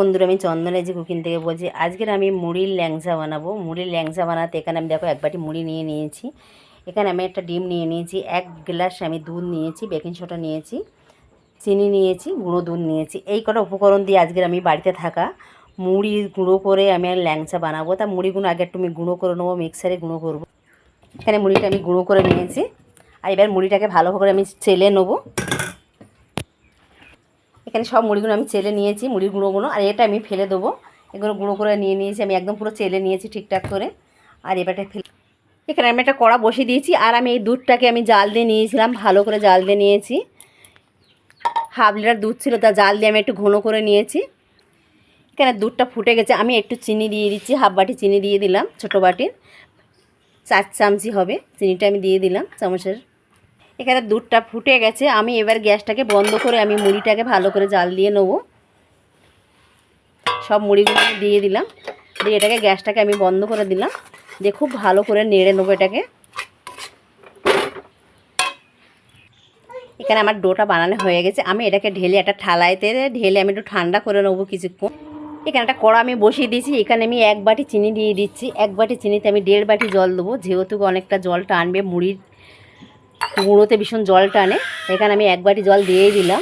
বন্ধুরা, আমি চন্দনা যে কুকিং থেকে বলছি, আজকের আমি মুড়ির ল্যাংচা বানাবো। মুড়ির ল্যাংচা বানাতে এখানে আমি দেখো এক বাটি মুড়ি নিয়ে নিয়েছি। এখানে আমি একটা ডিম নিয়ে নিয়েছি, এক গ্লাস আমি দুধ নিয়েছি, বেকিং সোডা নিয়েছি, চিনি নিয়েছি, গুঁড়ো দুধ নিয়েছি। এই কটা উপকরণ দিয়ে আজকের আমি বাড়িতে থাকা মুড়ি গুঁড়ো করে আমি ল্যাংচা বানাবো। তা মুড়িগুলো আগে একটু আমি গুঁড়ো করে নেব, মিক্সারে গুঁড়ো করব। এখানে মুড়িটা আমি গুঁড়ো করে নিয়েছি। আর এবার মুড়িটাকে ভালো করে আমি চেলে নেব। এখানে সব মুড়িগুলো আমি চেলে নিয়েছি, মুড়ির গুঁড়োগুলো। আর এটা আমি ফেলে দেবো। এগুলো গুঁড়ো করে নিয়ে নিয়েছি, আমি একদম পুরো চেলে নিয়েছি ঠিকঠাক করে। আর এবারটা ফেলে এখানে আমি একটা কড়া বসিয়ে দিয়েছি, আর আমি এই দুধটাকে আমি জাল দিয়ে নিয়েছিলাম, ভালো করে জাল দিয়ে নিয়েছি। হাফ লিটার দুধ ছিল, তা জাল দিয়ে আমি একটু ঘন করে নিয়েছি। এখানে দুধটা ফুটে গেছে, আমি একটু চিনি দিয়ে দিচ্ছি, হাফ বাটি চিনি দিয়ে দিলাম, ছোটো বাটির। চার চামচি হবে, চিনিটা আমি দিয়ে দিলাম, চামচের এখানে দুধটা ফুটে গেছে। আমি এবার গ্যাসটাকে বন্ধ করে আমি মুড়িটাকে ভালো করে জাল দিয়ে নেব। সব মুড়িগুলো দিয়ে দিলাম। দিয়ে এটাকে গ্যাসটাকে আমি বন্ধ করে দিলাম। দিয়ে খুব ভালো করে নেড়ে নেব এটাকে। এখানে আমার ডোটা বানানো হয়ে গেছে। আমি এটাকে ঢেলে একটা ঠালাইতে ঢেলে আমি একটু ঠান্ডা করে নেব কিছুক্ষণ। এখানে একটা কড়া আমি বসিয়ে দিয়েছি। এখানে আমি এক বাটি চিনি দিয়ে দিচ্ছি। এক বাটি চিনিতে আমি দেড় বাটি জল দেবো। যেহেতু অনেকটা জল টানবে মুড়ির গুঁড়োতে ভীষণ জল টানে, এখানে আমি এক বাটি জল দিয়েই দিলাম।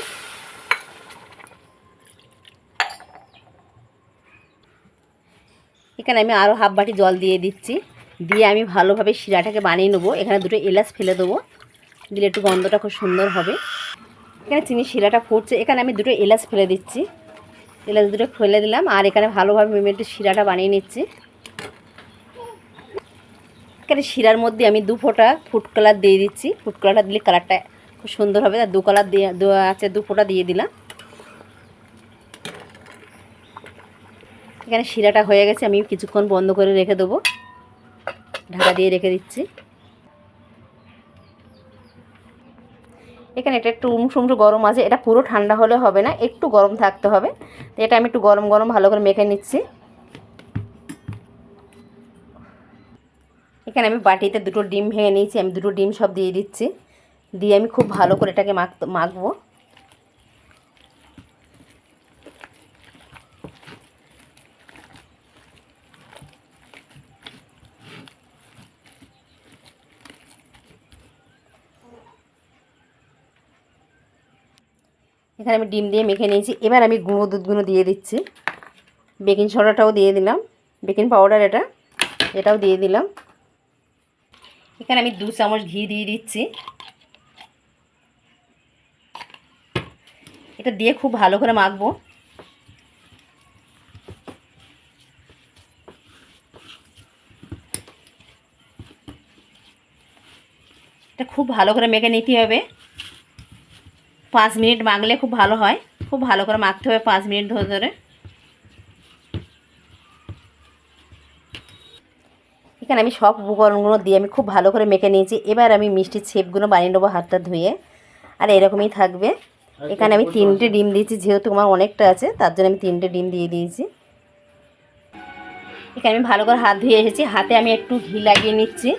এখানে আমি আরও হাফ বাটি জল দিয়ে দিচ্ছি, দিয়ে আমি ভালোভাবে শিরাটাকে বানিয়ে নেব। এখানে দুটো এলাচ ফেলে দেবো, দিলে একটু গন্ধটা খুব সুন্দর হবে। এখানে চিনি শিরাটা ফুটছে, এখানে আমি দুটো এলাচ ফেলে দিচ্ছি। এলাচ দুটো ফেলে দিলাম, আর এখানে ভালোভাবে আমি একটু শিরাটা বানিয়ে নিচ্ছি। এখানে শিরার মধ্যে আমি দু ফোঁটা ফুড কালার দিয়ে দিচ্ছি। ফুড কালারটা দিলে কালারটা খুব সুন্দর হবে। আর দু কালার দিয়ে আছে, দু ফোঁটা দিয়ে দিলাম। এখানে শিরাটা হয়ে গেছে, আমি কিছুক্ষণ বন্ধ করে রেখে দেবো। ঢাকা দিয়ে রেখে দিচ্ছি। এখানে এটা একটু উমসুমসু গরম আছে। এটা পুরো ঠান্ডা হলে হবে না, একটু গরম থাকতে হবে। এটা আমি একটু গরম গরম ভালো করে মেখে নিচ্ছি। এখানে আমি বাটিতে দুটো ডিম ভেঙে নিয়েছি, আমি দুটো ডিম সব দিয়ে দিচ্ছি। দিয়ে আমি খুব ভালো করে এটাকে মাখ মাখবো। এখানে আমি ডিম দিয়ে মেখে নিয়েছি। এবার আমি গুঁড়ো দুধগুলো দিয়ে দিচ্ছি। বেকিং সোডাটাও দিয়ে দিলাম। বেকিং পাউডার এটা, এটাও দিয়ে দিলাম। এখানে আমি দু চামচ ঘি দিয়ে দিচ্ছি। এটা দিয়ে খুব ভালো করে মাখবো। এটা খুব ভালো করে মেখে নিতে হবে। পাঁচ মিনিট মাখলে খুব ভালো হয়। খুব ভালো করে মাখতে হবে পাঁচ মিনিট ধরে ধরে। এখানে আমি সব উপকরণগুলো দিয়ে আমি খুব ভালো করে মেখে নিয়েছি। এবার আমি মিষ্টির ছেপগুলো বানিয়ে নেব হাতটা ধুয়ে। আর এরকমই থাকবে। এখানে আমি তিনটে ডিম দিয়েছি যেহেতু আমার অনেকটা আছে তার জন্য আমি তিনটে ডিম দিয়ে দিয়েছি। এখানে আমি ভালো করে হাত ধুয়ে এসেছি। হাতে আমি একটু ঘি লাগিয়ে নিচ্ছি।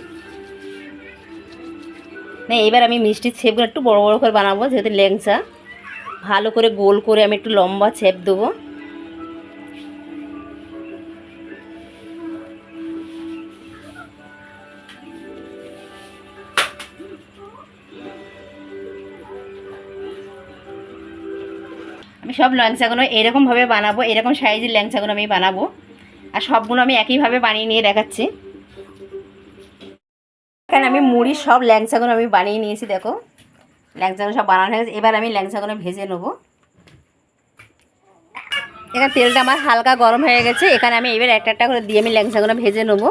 না এবার আমি মিষ্টির ছেপগুলো একটু বড় বড় করে বানাবো যেহেতু ল্যাংচা ভালো করে গোল করে আমি একটু লম্বা ছেপ দেবো। আমি সব ল্যাংচাগুলো এরকমভাবে বানাবো, এরকম সাইজের ল্যাংচাগুলো আমি বানাবো। আর সবগুলো আমি একইভাবে বানিয়ে নিয়ে দেখাচ্ছি। এখানে আমি মুড়ির সব ল্যাংচাগুলো আমি বানিয়ে নিয়েছি, দেখো। ল্যাংচাগুলো সব বানানো হয়ে গেছে। এবার আমি ল্যাংচাগুলো ভেজে নেব। এখানে তেলটা আমার হালকা গরম হয়ে গেছে। এখানে আমি এবার একটা একটা করে দিয়ে আমি ল্যাংচাগুলো ভেজে নেব।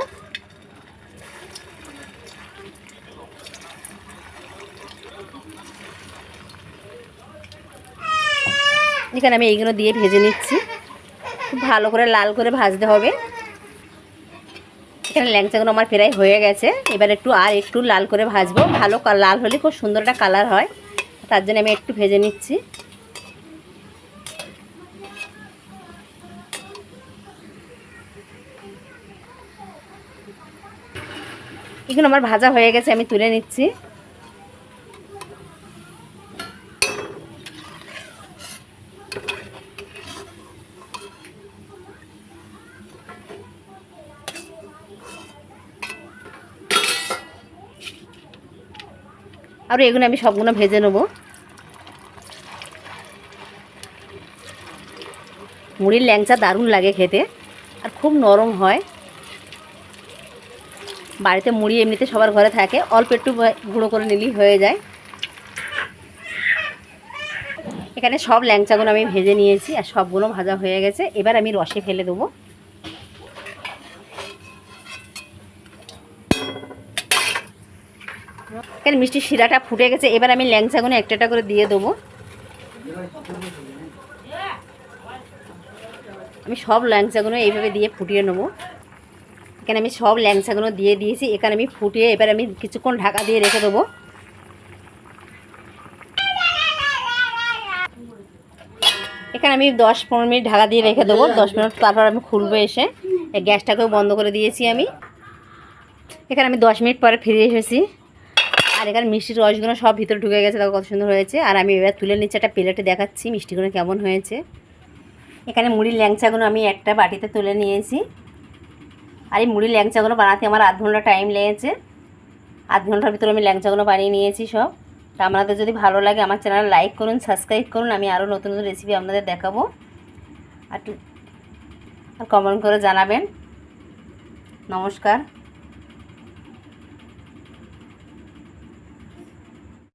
এখানে আমি এইগুলো দিয়ে ভেজে নিচ্ছি। খুব ভালো করে লাল করে ভাজতে হবে। এখানে ল্যাংচাগুলো আমার প্রায় হয়ে গেছে। এবার একটু আর একটু লাল করে ভাজবো। ভালো লাল হলে খুব সুন্দর একটা কালার হয়। তার জন্য আমি একটু ভেজে নিচ্ছি। এগুলো আমার ভাজা হয়ে গেছে, আমি তুলে নিচ্ছি। আর এগুলো আমি সবগুলো ভেজে নেব। মুড়ির ল্যাংচা দারুণ লাগে খেতে, আর খুব নরম হয়। বাড়িতে মুড়ি এমনিতে সবার ঘরে থাকে, অল্প একটু গুঁড়ো করে নিলেই হয়ে যায়। এখানে সব ল্যাংচাগুলো আমি ভেজে নিয়েছি, আর সবগুলো ভাজা হয়ে গেছে। এবার আমি রসে ফেলে দেবো। এখানে মিষ্টি শিরাটা ফুটে গেছে? এবার আমি ল্যাংচাগুলো একটা একটা করে দিয়ে দেবো। আমি সব ল্যাংচাগুলো এইভাবে দিয়ে ফুটিয়ে নেব। এখানে আমি সব ল্যাংচাগুলো দিয়ে দিয়েছি। এখানে আমি ফুটিয়ে এবার আমি কিছুক্ষণ ঢাকা দিয়ে রেখে দেবো। এখানে আমি দশ পনেরো মিনিট ঢাকা দিয়ে রেখে দেবো। দশ মিনিট তারপর আমি খুলবো এসে। গ্যাসটাকেও বন্ধ করে দিয়েছি আমি। এখানে আমি দশ মিনিট পরে ফিরে এসেছি। আর এখানে মিষ্টির রসগুলো সব ভিতরে ঢুকে গেছে, দেখো কত সুন্দর হয়েছে। আর আমি এবার তুলে নিচে একটা প্লেটে দেখাচ্ছি মিষ্টিগুলো কেমন হয়েছে। এখানে মুড়ির ল্যাংচাগুলো আমি একটা বাটিতে তুলে নিয়েছি। আর এই মুড়ির ল্যাংচাগুলো বানাতে আমার আধ ঘণ্টা টাইম লেগেছে। আধ ঘণ্টার ভিতরে আমি ল্যাংচাগুলো বানিয়ে নিয়েছি সব। তা আপনাদের যদি ভালো লাগে আমার চ্যানেল লাইক করুন সাবস্ক্রাইব করুন, আমি আরও নতুন নতুন রেসিপি আপনাদের দেখাবো। আর কমেন্ট করে জানাবেন। নমস্কার।